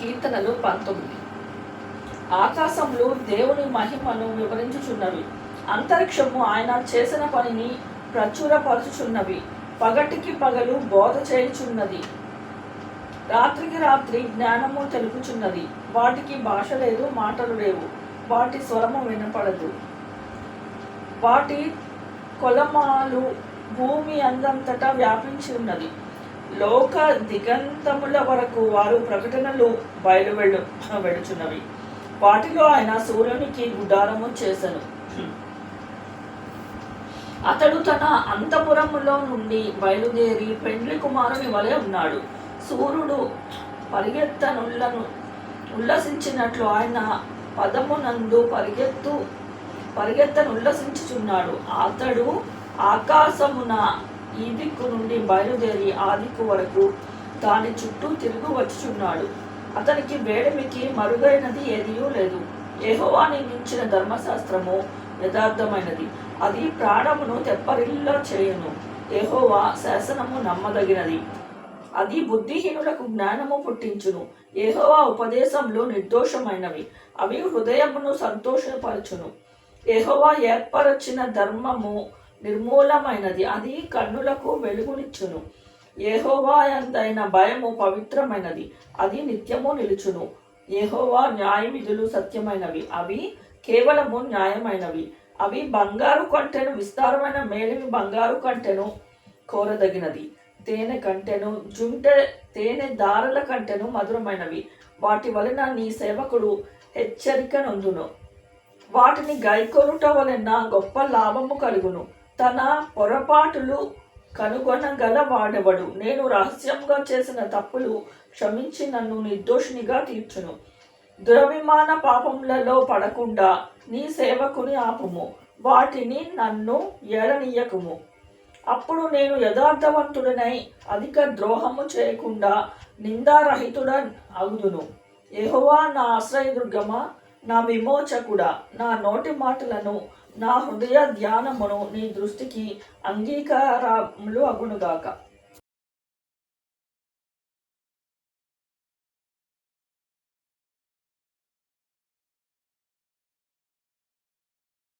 కీర్తనలు పంతొమ్మిది. ఆకాశంలో దేవుని మహిమను వివరించుచున్నవి. అంతరిక్షము ఆయన చేసిన పనిని ప్రచురపరచుచున్నవి. పగటికి పగలు బోధ చేయుచున్నది. రాత్రికి రాత్రి జ్ఞానము తెలుపుచున్నది. వాటికి భాష లేదు మాటలు లేవు. వాటి స్వరము వినపడదు. వాటి కొలమాలు భూమి అందంతటా వ్యాపించి ఉన్నది. లోక దిగంతముల వరకు వారు ప్రకటనలు బయలు వెళ్ళు వెడుచున్నవి. వాటిలో ఆయన సూర్యునికి గుడారము చేశాను అతడు తన అంతపురములో నుండి బయలుదేరి పెండ్లి కుమారుని వలె ఉన్నాడు. సూర్యుడు పరిగెత్తనుళ్ళను ఉల్లసించినట్లు ఆయన పదమునందు పరిగెత్తు పరిగెత్తను ఉల్లసించుచున్నాడు అతడు ఆకాశమున ఈ దిక్కు నుండి బయలుదేరి ఆ దిక్కు వరకు దాని చుట్టూ తిరుగు వచ్చుచున్నాడు. అతనికి వేడిమికి మరుగైనది ఏదియూ లేదు. యెహోవా నియమించిన ధర్మశాస్త్రము యథార్థమైనది. అది ప్రాణమును తెప్పరిల్లా చేయను. యెహోవా శాసనము నమ్మదగినది. అది బుద్ధిహీనులకు జ్ఞానము పుట్టించును. యెహోవా ఉపదేశంలో నిర్దోషమైనవి. అవి హృదయమును సంతోషపరచును. యెహోవా ఏర్పరచిన ధర్మము నిర్మూలమైనది. అది కన్నులకు వెలుగునిచ్చును. యెహోవా ఎందైన భయము పవిత్రమైనది. అది నిత్యము నిలుచును. యెహోవా న్యాయ విధులు సత్యమైనవి. అవి కేవలము న్యాయమైనవి. అవి బంగారు కంటెను విస్తారమైన మేలిమి బంగారు కంటెను కోరదగినది. తేనె కంటెను జుంటె తేనె దారుల కంటెను మధురమైనవి. వాటి వలన నీ సేవకుడు హెచ్చరిక నొందును. వాటిని గైకొనుట వలన గొప్ప లాభము కలుగును. తన పొరపాటులు కనుగొనగలవాడెవడు? నేను రహస్యంగా చేసిన తప్పులు క్షమించి నన్ను నిర్దోషినిగా తీర్చును. దురభిమాన పాపములలో పడకుండా నీ సేవకుని ఆపుము. వాటిని నన్ను ఏడనీయకుము. అప్పుడు నేను యథార్థవంతుడనై అధిక ద్రోహము చేయకుండా నిందారహితుడ అగుదును యెహోవా నా ఆశ్రయదుర్గమా? నా విమోచకుడా? నా నోటి మాటలను నా హృదయ ధ్యానమును నీ దృష్టికి అంగీకారములు అగునుగాక.